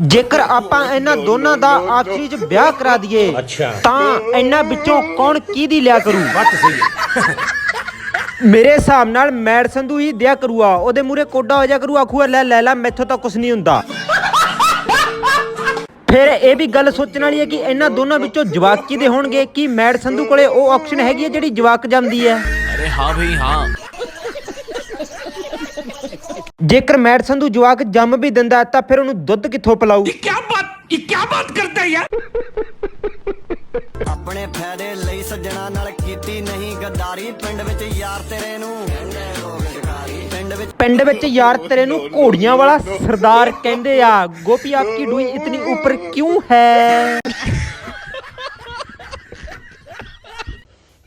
ਜੇਕਰ ਆਪਾਂ ਇਹਨਾਂ ਦੋਨਾਂ ਦਾ ਆਖਰੀ 'ਚ ਵਿਆਹ ਕਰਾ ਦਈਏ ਤਾਂ ਇਹਨਾਂ ਵਿੱਚੋਂ ਕੌਣ ਕੀ ਦੀ ਲਿਆ ਕਰੂ? ਬੱਤ ਸਹੀ ਮੇਰੇ ਹਿਸਾਬ ਨਾਲ ਮੈਡ ਸੰਧੂ ਹੀ ਦਿਆ ਕਰੂਆ। ਉਹਦੇ ਮੂਰੇ ਕੋਡਾ ਹੋ ਜਾ ਕਰੂ ਆਖੂਆ ਲੈ ਲੈ ਲੈ ਮੈਥੋਂ ਤਾਂ ਕੁਝ ਨਹੀਂ ਹੁੰਦਾ। ਫਿਰ ਇਹ ਵੀ ਗੱਲ ਸੋਚਣ ਵਾਲੀ ਹੈ ਕਿ ਇਹਨਾਂ ਦੋਨਾਂ ਵਿੱਚੋਂ ਜਵਾਕ ਦੇ ਹੋਣਗੇ? ਕਿ ਮੈਡ ਸੰਧੂ ਕੋਲੇ ਉਹ ਆਪਸ਼ਨ ਹੈਗੀ ਹੈ ਜਿਹੜੀ ਜਵਾਕ ਜਾਂਦੀ ਹੈ? ਅਰੇ ਹਾਂ ਭਈ ਹਾਂ। ਜੇਕਰ ਮੈਡ ਸੰਧੂ ਜਵਾਕ ਜੰਮ ਵੀ ਦਿੰਦਾ ਤਾਂ ਫਿਰ ਉਹਨੂੰ ਦੁੱਧ ਕਿੱਥੋਂ ਪਿਲਾਊ? ਇਹ ਕੀ ਬਾਤ ਇਹ ਕੀ ਬਾਤ ਕਰਦਾ ਯਾਰ? ਆਪਣੇ ਫਾਇਦੇ ਲਈ ਸੱਜਣਾ ਨਾਲ ਕੀਤੀ ਨਹੀਂ ਗੱਦਾਰੀ ਪਿੰਡ ਵਿੱਚ ਯਾਰ ਤੇਰੇ ਨੂੰ। ਪਿੰਡ ਵਿੱਚ ਯਾਰ ਤੇਰੇ ਨੂੰ ਘੋੜੀਆਂ ਵਾਲਾ ਸਰਦਾਰ ਕਹਿੰਦੇ ਆ ਗੋਪੀ ਆਪਕੀ ਡੂਈ ਇਤਨੀ ਉੱਪਰ ਕਿਉਂ ਹੈ?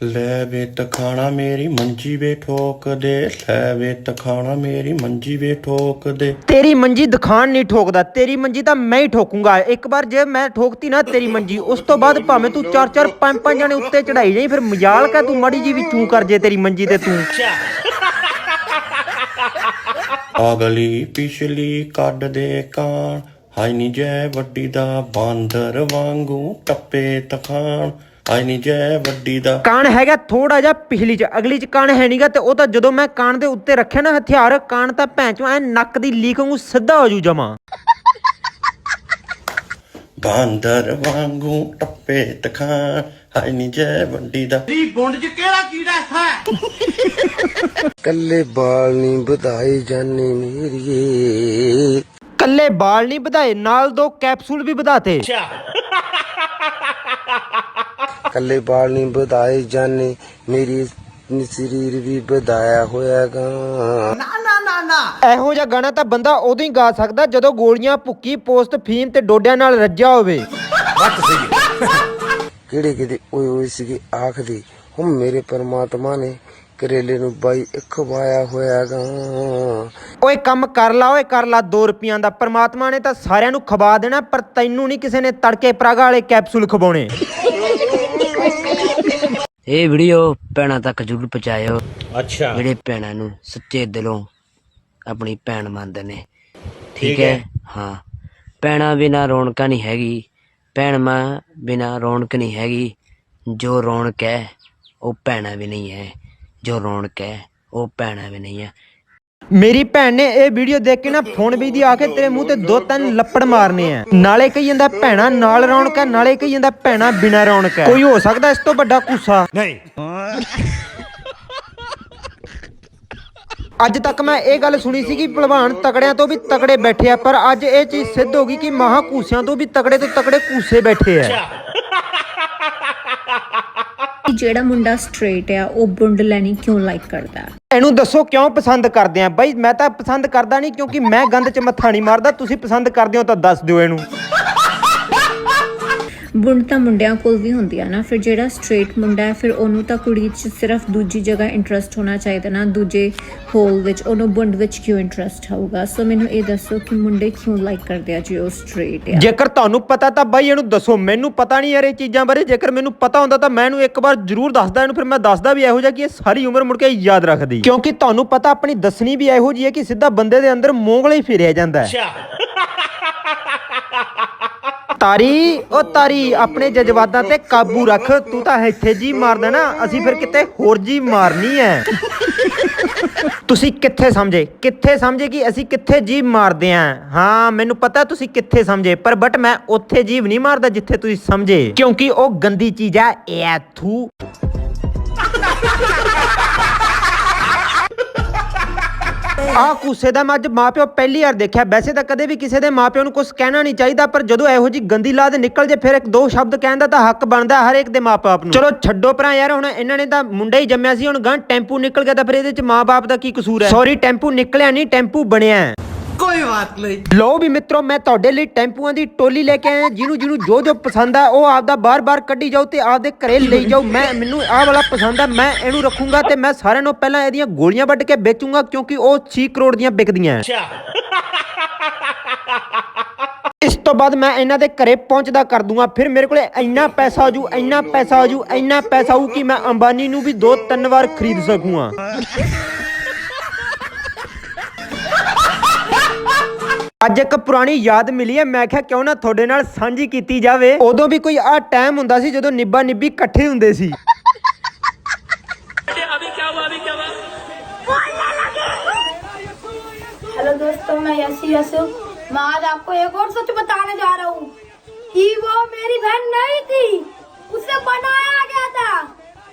ਲੈ ਵੇ ਤਖਾਣਾ ਮੇਰੀ ਮੰਜੀ ਵੇ ਠੋਕ ਦੇ ਲੈ ਵੇ ਤਖਾਣਾ ਮੇਰੀ ਮੰਜੀ ਵੇ ਠੋਕ ਦੇ। ਤੇਰੀ ਮੰਜੀ ਦਿਖਾਣ ਨਹੀਂ ਠੋਕਦਾ ਤੇਰੀ ਮੰਜੀ ਤਾਂ ਮੈਂ ਹੀ ਠੋਕੂੰਗਾ। ਇੱਕ ਵਾਰ ਜੇ ਮੈਂ ਠੋਕਤੀ ਨਾ ਤੇਰੀ ਮੰਜੀ ਉਸ ਤੋਂ ਬਾਅਦ ਭਾਵੇਂ ਤੂੰ ਚਾਰ ਚਾਰ ਪੰਜ ਪੰਜ ਜਣੇ ਉੱਤੇ ਚੜਾਈ ਜਾਈ ਫਿਰ ਮਜਾਲ ਕਾ ਤੂੰ ਮੜੀ ਜੀ ਵੀ ਚੂੰ ਕਰ ਜੇ ਤੇਰੀ ਮੰਜੀ ਤੇ ਤੂੰ। ਅਗਲੀ ਪਿਛਲੀ ਕੱਢ ਦੇ ਕਾਣ ਹਾਈ ਨੀ ਜੈ ਵੱਡੀ ਦਾ ਬਾਂਦਰ ਵਾਂਗੂ ਟੱਪੇ ਤਖਾਣ। ਹਾਈ ਨੀ ਜੈ ਵੱਡੀ ਦਾ। ਕਾਣ ਹੈਗਾ ਥੋੜਾ ਜਿਹਾ ਪਿਛਲੀ ਚ ਅਗਲੀ ਚ ਕਾਣ ਹੈ ਨਹੀਂਗਾ ਤੇ ਉਹ ਤਾਂ ਜਦੋਂ ਮੈਂ ਕਾਣ ਦੇ ਉੱਤੇ ਰੱਖਿਆ ਨਾ ਹਥਿਆਰ ਕਾਣ ਤਾਂ ਭੈਂ ਚੋਂ ਐ ਨੱਕ ਦੀ ਲੀਕ ਵਾਂਗੂ ਸਿੱਧਾ ਹੋ ਜੂ ਜਮਾ। ਬਾਂਦਰ ਵਾਂਗੂ ਟੱਪੇ ਤਖਾਣ ਹਾਈ ਨੀ ਜੈ ਵੱਡੀ ਦਾ। ਕੱਲੇ ਬਾਲ ਨਹੀਂ ਵਧਾਏ ਜਾਨੇ ਮੇਰੀਏ। ਕੱਲੇ ਬਾਲ ਨਹੀਂ ਵਧਾਏ ਨਾਲ ਦੋ ਕੈਪਸੂਲ ਵੀ ਵਧਾਤੇ। ਕੱਲੇ ਬਾਲ ਨਹੀਂ ਵਧਾਏ ਜਾਨੇ ਮੇਰੀ ਸਰੀਰ ਵੀ ਵਧਾਇਆ ਹੋਇਆਗਾ। ਇਹੋ ਜਿਹਾ ਗਾਣਾ ਤਾਂ ਬੰਦਾ ਉਦੋਂ ਹੀ ਗਾ ਸਕਦਾ ਜਦੋਂ ਗੋਲੀਆਂ ਭੁੱਕੀ ਪੋਸਟ ਫੀਮ ਤੇ ਡੋਡਿਆਂ ਨਾਲ ਰੱਜਿਆ ਹੋਵੇ। ਕਿਹੜੇ ਕਿਹੜੇ ਓਏ ਓਏ ਸੀਗੇ ਆਖਦੇ ਹੁਣ ਮੇਰੇ ਪਰਮਾਤਮਾ ਨੇ ਕਰੇਲੇ ਨੂੰ ਬਾਈ ਖਵਾਇਆ ਹੋਇਆਗਾ। ਓਏ ਕੰਮ ਕਰ ਲਾ ਓਏ ਕਰ ਲਾ 2 ਰੁਪਈਆਂ ਦਾ। ਪ੍ਰਮਾਤਮਾ ਨੇ ਤਾਂ ਸਾਰਿਆਂ ਨੂੰ ਖਵਾ ਦੇਣਾ ਪਰ ਤੈਨੂੰ ਨਹੀਂ ਕਿਸੇ ਨੇ ਤੜਕੇ ਪ੍ਰਾਗਾ ਵਾਲੇ ਕੈਪਸੂਲ ਖਵਾਉਣੇ। ਇਹ ਵੀਡੀਓ ਭੈਣਾਂ ਤੱਕ ਜ਼ਰੂਰ ਪਹੁੰਚਾਇਓ। ਅੱਛਾ। ਜਿਹੜੇ ਭੈਣਾਂ ਨੂੰ ਸੱਚੇ ਦਿਲੋਂ ਆਪਣੀ ਭੈਣ ਮੰਨਦੇ ਨੇ। ਠੀਕ। ਹੈ? ਹਾਂ। ਭੈਣਾਂ ਬਿਨਾ ਰੌਣਕਾਂ ਨਹੀਂ ਹੈਗੀ। ਭੈਣ ਮਾਂ ਬਿਨਾ ਰੌਣਕ ਨਹੀਂ ਹੈਗੀ। ਜੋ ਰੌਣਕ ਹੈ ਉਹ ਭੈਣਾਂ ਵੀ ਨਹੀਂ ਹੈ। ਜੋ ਰੌਣਕ ਹੈ ਉਹ ਭੈਣਾਂ ਵੀ ਨਹੀਂ ਹੈ। ਮੇਰੀ ਭੈਣ ਨੇ ਇਹ ਵੀਡੀਓ ਦੇਖ ਕੇ ਨਾ ਫੋਨ ਵੀ ਦੀ ਆ ਕੇ ਤੇਰੇ ਮੂੰਹ ਤੇ ਦੋ ਤਿੰਨ ਲੱਪੜ ਮਾਰਨੇ ਆ। ਨਾਲੇ ਕਹੀ ਜਾਂਦਾ ਭੈਣਾ ਨਾਲ ਰੌਣਕ ਹੈ ਨਾਲੇ ਕਹੀ ਜਾਂਦਾ ਭੈਣਾ ਬਿਨਾ ਰੌਣਕ ਹੈ। ਕੋਈ ਹੋ ਸਕਦਾ ਇਸ ਤੋਂ ਵੱਡਾ ਕੂਸਾ? नहीं ਅੱਜ ਤੱਕ ਮੈਂ ਇਹ ਗੱਲ ਸੁਣੀ ਸੀ ਕਿ ਭਲਵਾਨ ਤਕੜਿਆਂ ਤੋਂ ਵੀ ਤਕੜੇ ਬੈਠੇ ਆ ਪਰ ਅੱਜ ਇਹ ਚੀਜ਼ ਸਿੱਧ ਹੋ ਗਈ ਕਿ ਮਹਾ ਕੂਸਿਆਂ ਤੋਂ ਵੀ ਤਕੜੇ ਤੋਂ ਤਕੜੇ ਕੂਸੇ ਬੈਠੇ ਆ। ਜਿਹੜਾ ਮੁੰਡਾ ਸਟ੍ਰੇਟ ਆ ਉਹ ਬੁੰਡ ਲੈਣੀ ਕਿਉਂ ਲਾਈਕ ਕਰਦਾ? ਇਹਨੂੰ ਦੱਸੋ ਕਿਉਂ ਪਸੰਦ ਕਰਦੇ ਆ? ਬਾਈ, ਮੈਂ ਤਾਂ ਪਸੰਦ ਕਰਦਾ ਨਹੀਂ ਕਿਉਂਕਿ ਮੈਂ ਗੰਦ 'ਚ ਮੱਥਾ ਨਹੀਂ ਮਾਰਦਾ, ਤੁਸੀਂ ਪਸੰਦ ਕਰਦੇ ਹੋ ਤਾਂ ਦੱਸ ਦਿਓ ਇਹਨੂੰ। ਬੁੰਡ ਤਾਂ ਮੁੰਡਿਆਂ ਕੋਲ ਵੀ ਹੁੰਦੀ ਆ ਨਾ ਫਿਰ ਜਿਹੜਾ ਸਟ੍ਰੇਟ ਮੁੰਡਾ ਹੈ ਫਿਰ ਉਹਨੂੰ ਤਾਂ ਕੁੜੀ 'ਚ ਸਿਰਫ ਦੂਜੀ ਜਗ੍ਹਾ ਇੰਟਰਸਟ ਹੋਣਾ ਚਾਹੀਦਾ ਨਾ ਦੂਜੇ ਹੋਲ ਵਿੱਚ ਉਹਨੂੰ ਬੁੰਡ ਵਿੱਚ ਕਿਉਂ ਇੰਟਰਸਟ ਹੋਊਗਾ ਸੋ ਮੈਨੂੰ ਇਹ ਦੱਸੋ ਕਿ ਮੁੰਡੇ ਕਿਉਂ ਲਾਈਕ ਕਰਦੇ ਆ ਜੇ ਉਹ ਸਟ੍ਰੇਟ ਆ? ਜੇਕਰ ਤੁਹਾਨੂੰ ਪਤਾ ਤਾਂ ਬਾਈ ਇਹਨੂੰ ਦੱਸੋ ਮੈਨੂੰ ਪਤਾ ਨਹੀਂ ਯਾਰ ਇਹ ਚੀਜ਼ਾਂ ਬਾਰੇ ਜੇਕਰ ਮੈਨੂੰ ਪਤਾ ਹੁੰਦਾ ਤਾਂ ਮੈਂ ਇਹਨੂੰ ਇੱਕ ਵਾਰ ਜ਼ਰੂਰ ਦੱਸਦਾ ਇਹਨੂੰ ਫਿਰ ਮੈਂ ਦੱਸਦਾ ਵੀ ਇਹੋ ਜਿਹਾ ਕਿ ਇਹ ਸਾਰੀ ਉਮਰ ਮੁੜ ਕੇ ਯਾਦ ਰੱਖਦੀ। ਕਿਉਂਕਿ ਤੁਹਾਨੂੰ ਪਤਾ ਆਪਣੀ ਦੱਸਣੀ ਵੀ ਇਹੋ ਜਿਹੀ ਹੈ ਕਿ ਸਿੱਧਾ ਬੰਦੇ ਦੇ ਅੰਦਰ ਮੋਂਗਲਾ ਹੀ ਫੇਰਿਆ ਜਾਂਦਾ ਹੈ। ਤਾਰੀ, ਉਹ ਤਾਰੀ, ਆਪਣੇ ਜਜ਼ਬਾਤਾਂ ਤੇ ਕਾਬੂ ਰੱਖ। ਤੂੰ ਤਾਂ ਇੱਥੇ ਜੀ ਮਾਰਦਾ ਨਾ, ਅਸੀਂ ਫਿਰ ਕਿਤੇ ਹੋਰ ਜੀ ਮਾਰਨੀ ਹੈ ਤੁਸੀਂ ਕਿੱਥੇ ਸਮਝੇ? ਕਿੱਥੇ ਸਮਝੇ ਕਿ ਅਸੀਂ ਕਿੱਥੇ ਜੀਭ ਮਾਰਦੇ ਆਂ? ਹਾਂ, ਮੈਨੂੰ ਪਤਾ ਤੁਸੀਂ ਕਿੱਥੇ ਸਮਝੇ, ਪਰ ਬਟ ਮੈਂ ਉੱਥੇ ਜੀਵ ਨਹੀਂ ਮਾਰਦਾ ਜਿੱਥੇ ਤੁਸੀਂ ਸਮਝੇ। ਕਿਉਂਕਿ ਉਹ ਗੰਦੀ ਚੀਜ਼ ਆ ਇਹ ਆ ਕੂਸੇ ਦਾ ਮੈਂ ਅੱਜ ਮਾਪਿਓ ਪਹਿਲੀ ਵਾਰ ਦੇਖਿਆ। ਵੈਸੇ ਤਾਂ ਕਦੇ ਵੀ ਕਿਸੇ ਦੇ ਮਾਪਿਓ ਨੂੰ ਕੁਝ ਕਹਿਣਾ ਨਹੀਂ ਚਾਹੀਦਾ ਪਰ ਜਦੋਂ ਇਹੋ ਜੀ ਗੰਦੀ ਲਾਦ ਨਿਕਲ ਜੇ ਫਿਰ ਇੱਕ ਦੋ ਸ਼ਬਦ ਕਹਿਣ ਦਾ ਤਾਂ ਹੱਕ ਬਣਦਾ ਹਰ ਇੱਕ ਦੇ ਮਾਪੇ ਨੂੰ। ਚਲੋ ਛੱਡੋ ਭਰਾ ਯਾਰ ਹੁਣ ਇਹਨਾਂ ਨੇ ਤਾਂ ਮੁੰਡਾ ਹੀ ਜੰਮਿਆ ਸੀ ਹੁਣ ਗਾਂ ਟੈਂਪੂ ਨਿਕਲ ਗਿਆ ਤਾਂ ਫਿਰ ਇਹਦੇ ਚ ਮਾਪੇ ਦਾ ਕੀ ਕਸੂਰ ਹੈ? ਸੌਰੀ ਟੈਂਪੂ ਨਿਕਲਿਆ ਨਹੀਂ ਟੈਂਪੂ ਬਣਿਆ। ਕੋਈ ਬਾਤ ਨਹੀਂ ਲਓ ਵੀ ਮਿੱਤਰੋ ਮੈਂ ਤੁਹਾਡੇ ਲਈ ਟੈਂਪੂਆਂ ਦੀ ਟੋਲੀ ਲੈ ਕੇ ਆਇਆ ਜਿਹਨੂੰ ਜਿਹਨੂੰ ਜੋ ਜੋ ਪਸੰਦ ਆ ਉਹ ਆਪਦਾ ਬਾਰ-ਬਾਰ ਕੱਢੀ ਜਾਓ ਤੇ ਆਪਦੇ ਘਰੇ ਲਈ ਜਾਓ। ਮੈਂ ਮੈਨੂੰ ਆਹ ਵਾਲਾ ਪਸੰਦ ਆ ਮੈਂ ਇਹਨੂੰ ਰੱਖੂੰਗਾ ਤੇ ਮੈਂ ਸਾਰਿਆਂ ਨੂੰ ਪਹਿਲਾਂ ਇਹਦੀਆਂ ਗੋਲੀਆਂ ਵੱਢ ਕੇ ਵੇਚੂੰਗਾ ਕਿਉਂਕਿ ਉਹ 6 ਕਰੋੜ ਦੀਆਂ ਵਿਕਦੀਆਂ। ਇਸ ਤੋਂ ਬਾਅਦ ਮੈਂ ਇਹਨਾਂ ਦੇ ਘਰੇ ਪਹੁੰਚਦਾ ਕਰ ਦੂੰਗਾ। ਫਿਰ ਮੇਰੇ ਕੋਲੇ ਇੰਨਾ ਪੈਸਾ ਆਜੂ ਇੰਨਾ ਪੈਸਾ ਆਜੂ ਇੰਨਾ ਪੈਸਾ ਆਊ ਕਿ ਮੈਂ ਅੰਬਾਨੀ ਨੂੰ ਵੀ ਦੋ ਤਿੰਨ ਵਾਰ ਖਰੀਦ ਸਕੂੰਗਾ। ਅੱਜ ਇੱਕ ਪੁਰਾਣੀ ਯਾਦ ਮਿਲੀ ਹੈ ਮੈਂ ਕਿਹਾ ਕਿਉਂ ਨਾ ਤੁਹਾਡੇ ਨਾਲ ਸਾਂਝੀ ਕੀਤੀ ਜਾਵੇ ਉਦੋਂ ਵੀ ਕੋਈ ਆ ਟਾਈਮ ਹੁੰਦਾ ਸੀ ਜਦੋਂ ਨਿੱਬਾ ਨਿੱਬੀ ਇਕੱਠੇ ਹੁੰਦੇ ਸੀ हेलो दोस्तों मैं यसी यसु मैं आज आपको एक और सच बताने जा रहा हूँ कि वो मेरी बहन नहीं थी उसे बनाया गया था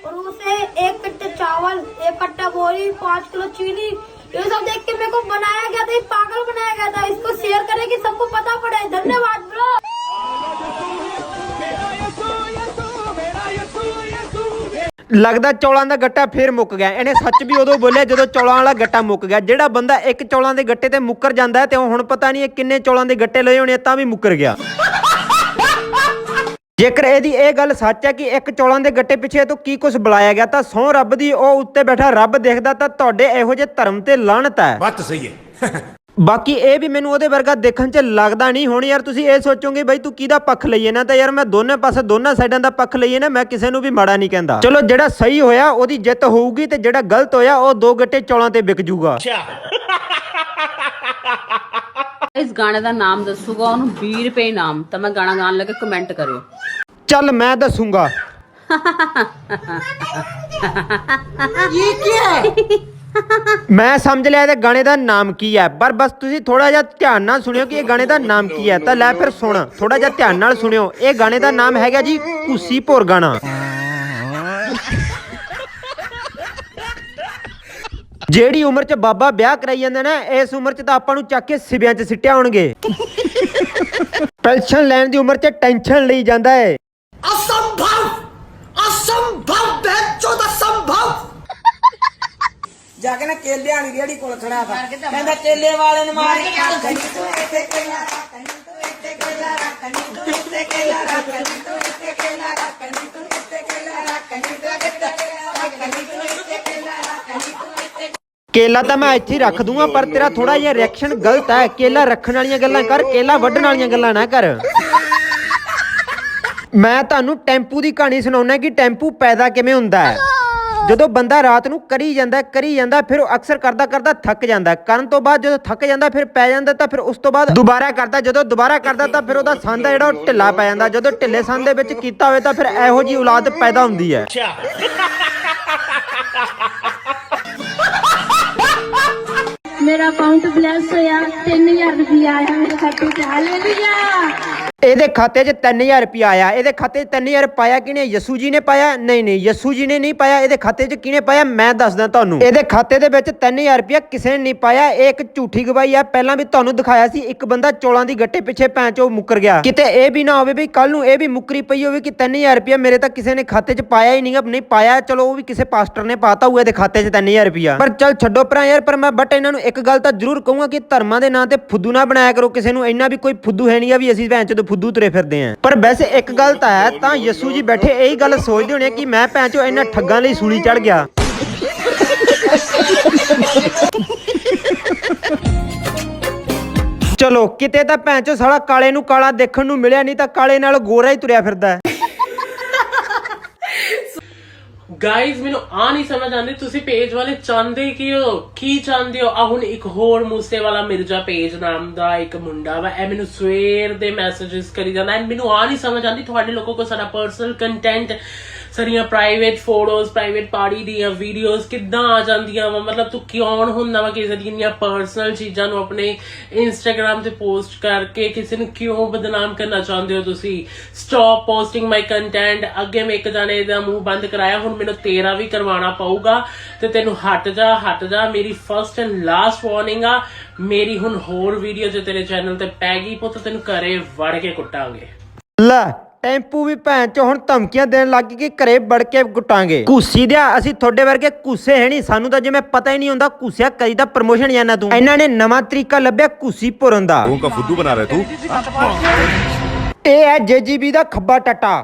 और उसे एक कट्टे चावल एक कट्टा बोरी पाँच किलो चीनी ये सब देख के मेरे को बनाया गया था ये पागल बनाया गया था इसको शेयर करें कि सबको पता पड़े धन्यवाद ब्रो ਲੱਗਦਾ ਚੌਲਾਂ ਦਾ ਗੱਟਾ ਫੇਰ ਮੁੱਕ ਗਿਆ ਇਹਨੇ ਸੱਚ ਵੀ ਉਦੋਂ ਬੋਲਿਆ ਜਦੋਂ ਚੌਲਾਂ ਵਾਲਾ ਗੱਟਾ ਮੁੱਕ ਗਿਆ ਜਿਹੜਾ ਬੰਦਾ ਇੱਕ ਚੌਲਾਂ ਦੇ ਗੱਟੇ ਤੇ ਮੁੱਕਰ ਜਾਂਦਾ ਹੈ ਤੇ ਉਹ ਹੁਣ ਪਤਾ ਨਹੀਂ ਇਹ ਕਿੰਨੇ ਚੌਲਾਂ ਦੇ ਗੱਟੇ ਲਏ ਹੋਣੇ ਆ, ਤਾਂ ਵੀ ਮੁੱਕਰ ਗਿਆ ਜੇਕਰ ਇਹਦੀ ਇਹ ਗੱਲ ਸੱਚ ਹੈ ਕਿ ਇੱਕ ਚੌਲਾਂ ਦੇ ਗੱਟੇ ਪਿੱਛੇ ਤੋਂ ਕੀ ਕੁਝ ਬੁਲਾਇਆ ਗਿਆ ਤਾਂ ਸੌ ਰੱਬ ਦੀ ਉਹ ਉੱਤੇ ਬੈਠਾ ਰੱਬ ਦੇਖਦਾ ਤਾਂ ਤੁਹਾਡੇ ਇਹੋ ਜਿਹੇ ਧਰਮ ਤੇ ਲਾਹਨਤ ਹੈ। ਬਾਤ ਸਹੀ ਹੈ। ਬਾਕੀ ਇਹ ਵੀ ਮੈਨੂੰ ਉਹਦੇ ਵਰਗਾ ਦੇਖਣ 'ਚ ਲੱਗਦਾ ਨਹੀਂ। ਹੁਣ ਯਾਰ ਤੁਸੀਂ ਇਹ ਸੋਚੋਗੇ ਬਈ ਤੂੰ ਕਿਹਦਾ ਪੱਖ ਲਈਏ ਨਾ ਤਾਂ ਯਾਰ ਮੈਂ ਦੋਨੇ ਪਾਸੇ ਦੋਨਾਂ ਸਾਈਡਾਂ ਦਾ ਪੱਖ ਲਈਏ ਨਾ ਮੈਂ ਕਿਸੇ ਨੂੰ ਵੀ ਮਾੜਾ ਨਹੀਂ ਕਹਿੰਦਾ। ਚਲੋ ਜਿਹੜਾ ਸਹੀ ਹੋਇਆ ਉਹਦੀ ਜਿੱਤ ਹੋਊਗੀ ਤੇ ਜਿਹੜਾ ਗਲਤ ਹੋਇਆ ਉਹ ਦੋ ਗੱਟੇ ਚੌਲਾਂ ਤੇ ਵਿਕ ਜੂਗਾ। ਇਸ ਗਾਣੇ ਦਾ ਨਾਮ ਦੱਸੂਗਾ ਉਹਨੂੰ 20 ਰੁਪਏ ਇਨਾਮ ਤਾਂ ਮੈਂ ਗਾਣਾ ਗਾਣ ਲੱਗੇ ਕਮੈਂਟ ਕਰਿਓ। ਚੱਲ ਮੈਂ ਦੱਸੂਗਾ। ਮੈਂ ਸਮਝ ਲਿਆ ਇਹਦੇ ਗਾਣੇ ਦਾ ਨਾਮ ਕੀ ਹੈ ਪਰ ਬਸ ਤੁਸੀਂ ਥੋੜਾ ਜਿਹਾ ਧਿਆਨ ਨਾਲ ਸੁਣਿਓ ਕਿ ਇਹ ਗਾਣੇ ਦਾ ਨਾਮ ਕੀ ਹੈ। ਤਾਂ ਲੈ ਫਿਰ ਸੁਣ ਥੋੜਾ ਜਿਹਾ ਧਿਆਨ ਨਾਲ ਸੁਣਿਓ। ਇਹ ਗਾਣੇ ਦਾ ਨਾਮ ਹੈਗਾ ਜੀ ਕੁੱਸੀ ਭੋਰ ਗਾਣਾ। ਜਿਹੜੀ ਉਮਰ 'ਚ ਬਾਬਾ ਵਿਆਹ ਕਰਾਈ ਜਾਂਦੇ ਨਾ ਇਸ ਉਮਰ 'ਚ ਤਾਂ ਆਪਾਂ ਨੂੰ ਚੱਕ ਕੇ ਸਿਵਿਆਂ 'ਚ ਸਿੱਟਿਆ ਹੋਣਗੇ। ਪੈਨਸ਼ਨ ਲੈਣ ਦੀ ਉਮਰ 'ਚ ਟੈਨਸ਼ਨ ਲਈ ਜਾਂਦਾ ਹੈ ਜਾ ਕੇ ਨਾ ਕੇਲੇ ਵਾਲੀ ਰੇੜੀ ਕੋਲ ਖੜਾ ਤਾ। ਕਹਿੰਦਾ ਕੇਲੇ ਵਾਲੇ ਨੂੰ ਮਾਰ। ਕੇ ਕੰਨੀ ਤੂੰ ਇੱਥੇ ਕੇਲਾ ਰੱਖ ਕੰਨੀ ਤੂੰ ਇੱਥੇ ਕੇਲਾ ਰੱਖ ਕੰਨੀ ਤੂੰ ਇੱਥੇ ਕੇਲਾ ਰੱਖ ਕੰਨੀ ਤੂੰ ਇੱਥੇ ਕੇਲਾ ਰੱਖ ਕੰਨੀ ਤੂੰ ਇੱਥੇ ਕੇਲਾ ਰੱਖ ਕੰਨੀ ਤੂੰ ਇੱਥੇ ਕੇਲਾ ਰੱਖ ਕੰਨੀ ਤੂੰ ਇੱਥੇ ਕੇਲਾ ਰੱਖ ਕੰਨੀ ਤੂੰ ਇੱਥੇ ਕੇਲਾ ਤਾਂ ਮੈਂ ਇੱਥੇ ਹੀ ਰੱਖ ਦੂੰਗਾ, ਪਰ ਤੇਰਾ ਥੋੜਾ ਜਿਹਾ ਰਿਐਕਸ਼ਨ ਗਲਤ ਹੈ। ਕੇਲਾ ਰੱਖਣ ਵਾਲੀਆਂ ਗੱਲਾਂ ਕਰ, ਕੇਲਾ ਵੱਢਣ ਵਾਲੀਆਂ ਗੱਲਾਂ ਨਾ ਕਰ। ਮੈਂ ਤੁਹਾਨੂੰ ਟੈਂਪੂ ਦੀ ਕਹਾਣੀ ਸੁਣਾਉਣਾ ਕਿ ਟੈਂਪੂ ਪੈਦਾ ਕਿਵੇਂ ਹੁੰਦਾ ਹੈ। ਜਦੋਂ ਬੰਦਾ ਰਾਤ ਨੂੰ ਕਰੀ ਜਾਂਦਾ ਕਰੀ ਜਾਂਦਾ, ਫਿਰ ਉਹ ਅਕਸਰ ਕਰਦਾ ਕਰਦਾ ਥੱਕ ਜਾਂਦਾ। ਕਰਨ ਤੋਂ ਬਾਅਦ ਜਦੋਂ ਥੱਕ ਜਾਂਦਾ, ਫਿਰ ਪੈ ਜਾਂਦਾ, ਤਾਂ ਫਿਰ ਉਸ ਤੋਂ ਬਾਅਦ ਦੁਬਾਰਾ ਕਰਦਾ, ਜਦੋਂ ਦੁਬਾਰਾ ਕਰਦਾ, ਤਾਂ ਫਿਰ ਉਹਦਾ ਸੰਦ ਜਿਹੜਾ ਉਹ ਢਿੱਲਾ ਪੈ ਜਾਂਦਾ। ਜਦੋਂ ਢਿੱਲੇ ਸੰਦ ਦੇ ਵਿੱਚ ਕੀਤਾ ਹੋਵੇ, ਤਾਂ ਫਿਰ ਇਹੋ ਜੀ ਔਲਾਦ ਪੈਦਾ ਹੁੰਦੀ ਹੈ। ਮੇਰਾ ਅਕਾਊਂਟ ਬਲੈਸ ਹੋਇਆ 3000 ਰੁਪਇਆ ਆਇਆ ਮੇਰੇ ਖਾਤੇ 'ਚ ਹਾਲੇਲੂਇਆ ਇਹਦੇ ਖਾਤੇ 'ਚ 3000 ਰੁਪਇਆ ਆਇਆ। ਇਹਦੇ ਖਾਤੇ 'ਚ 3000 ਪਾਇਆ ਕਿਨੇ ਯਸੂ ਜੀ ਨੇ ਪਾਇਆ? ਨਹੀਂ ਨਹੀਂ, ਯਸੂ ਜੀ ਨੇ ਨਹੀਂ ਪਾਇਆ। ਇਹਦੇ ਖਾਤੇ 'ਚ ਕਿਨੇ ਪਾਇਆ? ਮੈਂ ਦੱਸਦਾ ਤੁਹਾਨੂੰ। ਇਹਦੇ ਖਾਤੇ ਦੇ ਵਿੱਚ 3000 ਰੁਪਇਆ ਕਿਸੇ ਨੇ ਨਹੀਂ ਪਾਇਆ। ਇਹ ਇੱਕ ਝੂਠੀ ਗਵਾਹੀ ਆ। ਪਹਿਲਾਂ ਵੀ ਤੁਹਾਨੂੰ ਦਿਖਾਇਆ ਸੀ, ਇੱਕ ਬੰਦਾ ਚੋਲਾਂ ਦੀ ਗੱਟੇ ਪਿੱਛੇ ਪੈਂਚੋ ਮੁੱਕਰ ਗਿਆ। ਕਿਤੇ ਇਹ ਵੀ ਨਾ ਹੋਵੇ ਵੀ ਕੱਲ ਨੂੰ ਇਹ ਵੀ ਮੁੱਕਰੀ ਪਈ ਹੋਵੇ ਕਿ 3000 ਰੁਪਇਆ ਮੇਰੇ ਤਾਂ ਕਿਸੇ ਨੇ ਖਾਤੇ 'ਚ ਪਾਇਆ ਹੀ ਨਹੀਂਗਾ ਨਹੀਂ ਪਾਇਆ, ਚਲੋ ਉਹ ਵੀ ਕਿਸੇ ਪਾਸਟਰ ਨੇ ਪਾਤਾ ਹੋਇਆ ਇਹਦੇ ਖਾਤੇ 'ਚ 3000 ਰੁਪਇਆ। ਪਰ ਚੱਲ ਛੱਡੋ ਭਰਾ ਯਾਰ, ਪਰ ਮੈਂ ਬਟ ਇਹਨਾਂ ਨੂੰ ਇੱਕ ਗੱਲ ਤਾਂ ਜ਼ਰੂਰ ਕਹੂੰਗਾ ਕਿ ਧਰਮਾਂ ਦੇ ਨਾਂ ਤੇ ਫੁੱਦੂ ਨਾ ਬਣਾਇਆ ਕਰੋ। ਕਿਸੇ ਨੂੰ ਇੰਨਾ ਵੀ ਕੋਈ ਫੁੱਦੂ ਹੈ ਨਹੀਂ ਆ ਵੀ ਅਸੀਂ ਭੈਣ ਫੁੱਦੂ ਤੁਰੇ ਫਿਰਦੇ ਆਂ। ਪਰ ਵੈਸੇ ਇੱਕ ਗੱਲ ਤਾਂ ਹੈ, ਤਾਂ ਯਸੂ ਜੀ ਬੈਠੇ ਇਹੀ ਗੱਲ ਸੋਚਦੇ ਹੋਣੇ ਕਿ ਮੈਂ ਭੈਣ ਚੋ ਇਹਨਾਂ ਠੱਗਾਂ ਲਈ ਸੂਲੀ ਚੜ ਗਿਆ। ਚਲੋ, ਕਿਤੇ ਤਾਂ ਭੈਣ ਚੋ ਸਾਲਾ ਕਾਲੇ ਨੂੰ ਕਾਲਾ ਦੇਖਣ ਨੂੰ ਮਿਲਿਆ ਨਹੀਂ, ਤਾਂ ਕਾਲੇ ਨਾਲ ਗੋਰਾ ਹੀ ਤੁਰਿਆ ਫਿਰਦਾ ਹੈ। ਗਾਇਜ਼ ਮੈਨੂੰ ਆ ਨਹੀਂ ਸਮਝ ਆਉਂਦੀ। ਤੁਸੀਂ ਪੇਜ ਵਾਲੇ ਚਾਹੁੰਦੇ ਕੀ ਹੋ? ਕੀ ਚਾਹੁੰਦੇ ਹੋ? ਆ ਹੁਣ ਇੱਕ ਹੋਰ ਮੂਸੇ ਵਾਲਾ ਮਿਰਜ਼ਾ ਪੇਜ ਨਾਮ ਦਾ ਇੱਕ ਮੁੰਡਾ ਵਾ। ਇਹ ਮੈਨੂੰ ਸਵੇਰ ਦੇ ਮੈਸੇजेस ਕਰੀ ਜਾਂਦਾ। ਐਂਡ ਮੈਨੂੰ ਆ ਨਹੀਂ ਸਮਝ ਆਉਂਦੀ। ਤੁਹਾਡੇ ਲੋਕੋ ਕੋ ਸਾਡਾ ਪਰਸਨਲ ਕੰਟੈਂਟ ਸਾਰੀਆਂ ਪ੍ਰਾਈਵੇਟ ਫੋਟੋਜ਼ ਪ੍ਰਾਈਵੇਟ ਪਾਰਟੀ ਦੀਆਂ ਵੀਡੀਓਜ਼ ਕਿੱਦਾਂ ਆ ਜਾਂਦੀਆਂ ਵਾ? ਮਤਲਬ ਤੂੰ ਕਿਉਂ ਹੁੰਦਾ ਵਾ ਕਿਸੇ ਦੀਆਂ ਪਰਸਨਲ ਚੀਜ਼ਾਂ ਨੂੰ ਆਪਣੇ ਇੰਸਟਾਗ੍ਰam ਤੇ ਪੋਸਟ ਕਰਕੇ? ਕਿਸੇ ਨੂੰ ਕਿਉਂ ਬਦਨਾਮ ਕਰਨਾ ਚਾਹੁੰਦੇ ਹੋ ਤੁਸੀਂ? ਸਟਾਪ ਪੋਸਟਿੰਗ ਮਾਈ ਕੰਟੈਂਟ ਅੱਗੇ ਮੈਂ ਇੱਕ ਜਾਣੇ ਦਾ ਮੂੰਹ ਬੰਦ ਕਰਾਇਆ, ਹੁਣ ਮੈਨੂੰ ਤੇਰਾ ਵੀ ਕਰਵਾਉਣਾ ਪਊਗਾ ਤੇ ਤੈਨੂੰ ਹਟ ਜਾ ਹਟ ਜਾ। ਮੇਰੀ ਫਰਸਟ ਐਂਡ ਲਾਸਟ ਵਾਰਨਿੰਗ ਆ, ਮੇਰੀ ਹੁਣ ਹੋਰ ਵੀਡੀਓ ਜੇ ਤੇਰੇ ਚੈਨਲ ਤੇ ਪੈ ਗਈ ਪੁੱਤ, ਤੈਨੂੰ ਘਰੇ ਵੜ ਕੇ ਕੁੱਟਾਂਗੇ। ਲੈ। ਟੈਂਪੂ ਵੀ ਭੈਣ ਚੋ ਹੁਣ ਧਮਕੀਆਂ ਦੇਣ ਲੱਗ ਗਈ ਕਿ ਘਰੇ ਵੜ ਕੇ ਗੁੱਟਾਂਗੇ ਕੁੱਸੀ ਦਿਆ ਅਸੀਂ ਤੁਹਾਡੇ ਵਰਗੇ ਕੁੱਸੇ ਹੈ ਨਹੀਂ ਸਾਨੂੰ ਤਾਂ ਜਿਵੇਂ ਪਤਾ ਹੀ ਨਹੀਂ ਹੁੰਦਾ ਕੁੱਸਿਆ ਕਦੀ ਦਾ ਪ੍ਰਮੋਸ਼ਨ ਜਾਨਾ ਤੂੰ ਇਹਨਾਂ ਨੇ ਨਵਾਂ ਤਰੀਕਾ ਲੱਭਿਆ ਕੁੱਸੀ ਭੁਰਨ ਦਾ का फुद्दू बना रहे तू ਇਹ ਹੈ ਜੇਜੀਬੀ ਦਾ ਖੱਬਾ ਟੱਟਾ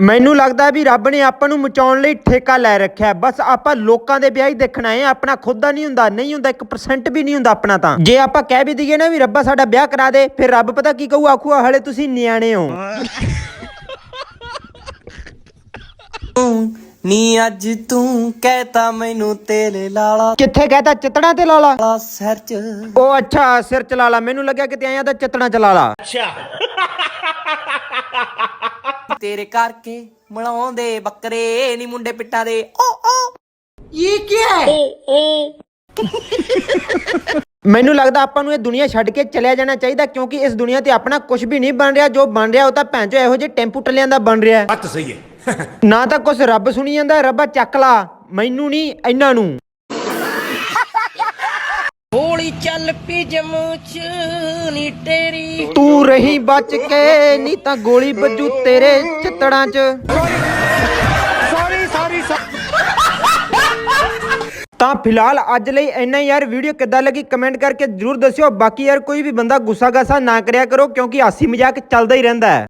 ਮੈਨੂੰ ਲੱਗਦਾ ਵੀ ਰੱਬ ਨੇ ਆਪਾਂ ਨੂੰ ਮਚਾਉਣ ਲਈ ਠੇਕਾ ਲੈ ਰੱਖਿਆ। ਬਸ ਆਪਾਂ ਲੋਕਾਂ ਦੇ ਵਿਆਹ ਹੀ ਦੇਖਣਾ ਹੈ ਆਪਣਾ ਖੁਦ ਦਾ ਨਹੀਂ ਹੁੰਦਾ ਨਹੀਂ ਹੁੰਦਾ 1% ਵੀ ਨਹੀਂ ਹੁੰਦਾ ਆਪਣਾ ਤਾਂ। ਜੇ ਆਪਾਂ ਕਹਿ ਵੀ ਦਈਏ ਨਾ ਵੀ ਰੱਬਾ ਸਾਡਾ ਵਿਆਹ ਕਰਾ ਦੇ ਫਿਰ ਰੱਬ ਪਤਾ ਕੀ ਕਹੂ ਆਖੂਆ ਹਲੇ ਤੁਸੀਂ ਨਿਆਣੇ ਹੋ। ਨੀ ਅੱਜ ਤੂੰ ਕਹਿਤਾ ਮੈਨੂੰ ਤੇਰੇ ਲਾਲਾ। ਕਿੱਥੇ ਕਹਤਾ? ਚਿੱਤੜਾਂ ਤੇ ਲਾਲਾ? ਸਿਰ ਚ। ਉਹ ਅੱਛਾ ਸਿਰ ਚਲਾ ਲਾ ਮੈਨੂੰ ਲੱਗਿਆ ਕਿ ਤੇ ਆਇਆ ਤਾਂ ਚਿੱਤੜਾਂ ਚਲਾ ਲਾ ਤੇਰੇ ਕਰਕੇ ਮਲਾਉਂਦੇ ਬੱਕਰੇ ਨਹੀਂ ਮੁੰਡੇ ਪਿੱਟਾ ਦੇ। ਓ ਓ। ਇਹ ਕੀ ਹੈ? ਮੈਨੂੰ ਲੱਗਦਾ ਆਪਾਂ ਨੂੰ ਇਹ ਦੁਨੀਆ ਛੱਡ ਕੇ ਚਲਿਆ ਜਾਣਾ ਚਾਹੀਦਾ ਕਿਉਂਕਿ ਇਸ ਦੁਨੀਆ ਤੇ ਆਪਣਾ ਕੁਝ ਵੀ ਨਹੀਂ ਬਣ ਰਿਹਾ। ਜੋ ਬਣ ਰਿਹਾ ਉਹ ਤਾਂ ਭੈਣ ਚੋ ਇਹੋ ਜਿਹੇ ਟੈਂਪੂ ਟੱਲਿਆਂ ਦਾ ਬਣ ਰਿਹਾ ਹੈ। ਸਹੀ ਹੈ। ਨਾ ਤਾਂ ਕੁਝ ਰੱਬ ਸੁਣੀ ਜਾਂਦਾ ਰੱਬਾ ਚੱਕ ਲਾ। ਮੈਨੂੰ ਨਹੀਂ ਇਹਨਾਂ ਨੂੰ। ਹੋਲੀ ਚੱਲ ਪੀ ਜਮੂ ਚ, ਨੀ ਤੇਰੀ। ਤੂੰ ਰਹੀ ਬਚ ਕੇ ਨਹੀਂ ਤਾਂ ਗੋਲੀ ਵੱਜੂ ਤੇਰੇ ਚਿੱਤੜਾਂ 'ਚ। ਤਾਂ ਫਿਲਹਾਲ ਅੱਜ ਲਈ ਇੰਨਾ ਹੀ ਯਾਰ, ਵੀਡੀਓ ਕਿੱਦਾਂ ਲੱਗੀ ਕਮੈਂਟ ਕਰਕੇ ਜਰੂਰ ਦੱਸਿਓ। ਬਾਕੀ ਯਾਰ, ਕੋਈ ਵੀ ਬੰਦਾ ਗੁੱਸਾ ਗਾਸਾ ਨਾ ਕਰਿਆ ਕਰੋ, ਕਿਉਂਕਿ ਹਾਸੀ ਮਜ਼ਾਕ ਚੱਲਦਾ ਹੀ ਰਹਿੰਦਾ ਹੈ।